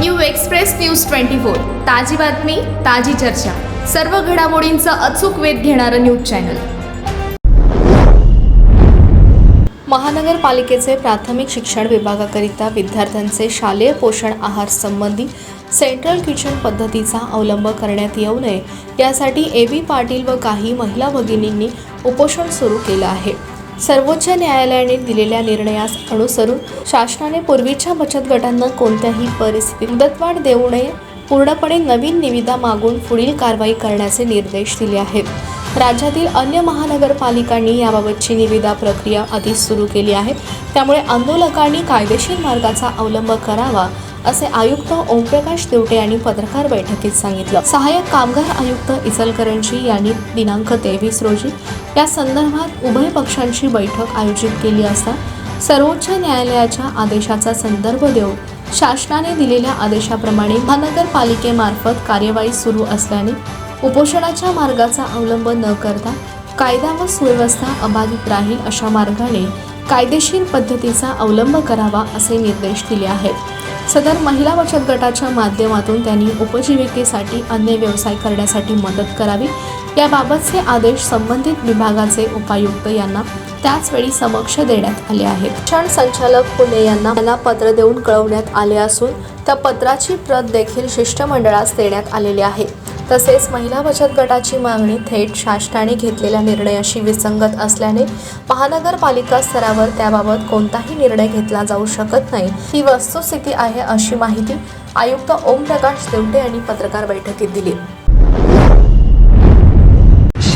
New express news twenty four. ताजी बातमी ताजी चर्चा. सर्व घडामोडींचा अचूक वेध घेणारं न्यूज चॅनल. महानगरपालिकेचे प्राथमिक शिक्षण विभागाकरिता विद्यार्थ्यांचे शालेय पोषण आहार संबंधी सेंट्रल किचन पद्धतीचा अवलंब करण्यात येऊ नये यासाठी ए बी पाटील व काही महिला भगिनींनी उपोषण सुरू केलं आहे. सर्वोच्च न्यायालयाने दिलेल्या निर्णयास अनुसरून शासनाने पूर्वीच्या बचत गटांना कोणत्याही परिस्थितीत मुदतवाढ देऊ नये पूर्णपणे नवीन निविदा मागून पुढील कारवाई करण्याचे निर्देश दिले आहेत. राज्यातील अन्य महानगरपालिकांनी याबाबतची निविदा प्रक्रिया आधीच सुरू केली आहे. त्यामुळे आंदोलकांनी कायदेशीर मार्गाचा अवलंब करावा असे आयुक्त ओमप्रकाश देवटे यांनी पत्रकार बैठकीत सांगितलं. सहाय्यक कामगार आयुक्त इचलकरंजी यांनी दिनांक तेवीस रोजी या संदर्भात उभय पक्षांची बैठक आयोजित केली असता सर्वोच्च न्यायालयाच्या आदेशाचा संदर्भ देऊन शासनाने दिलेल्या आदेशाप्रमाणे महानगरपालिकेमार्फत कार्यवाही सुरू असल्याने उपोषणाच्या मार्गाचा अवलंब न करता कायदा व सुव्यवस्था अबाधित राहील अशा मार्गाने कायदेशीर पद्धतीचा अवलंब करावा असे निर्देश दिले आहेत. सदर महिला बचत गटाच्या माध्यमातून त्यांनी उपजीविकेसाठी अन्य व्यवसाय करण्यासाठी मदत करावी. याबाबतचे आदेश संबंधित विभागाचे उपायुक्त यांना त्याचवेळी समक्ष देण्यात आले आहेत. शिक्षण संचालक पुणे यांना यांना पत्र देऊन कळवण्यात आले असून त्या पत्राची प्रत देखील शिष्टमंडळास देण्यात आलेली आहे. तसेच महिला बचत गटाची मागणी थेट शासनाने घेतलेल्या निर्णयाशी विसंगत असल्याने महानगरपालिका स्तरावर त्याबाबत कोणताही निर्णय घेतला जाऊ शकत नाही. ही वस्तुस्थिती आहे अशी माहिती आयुक्त ओमप्रकाश देवटे यांनी पत्रकार बैठकीत दिली.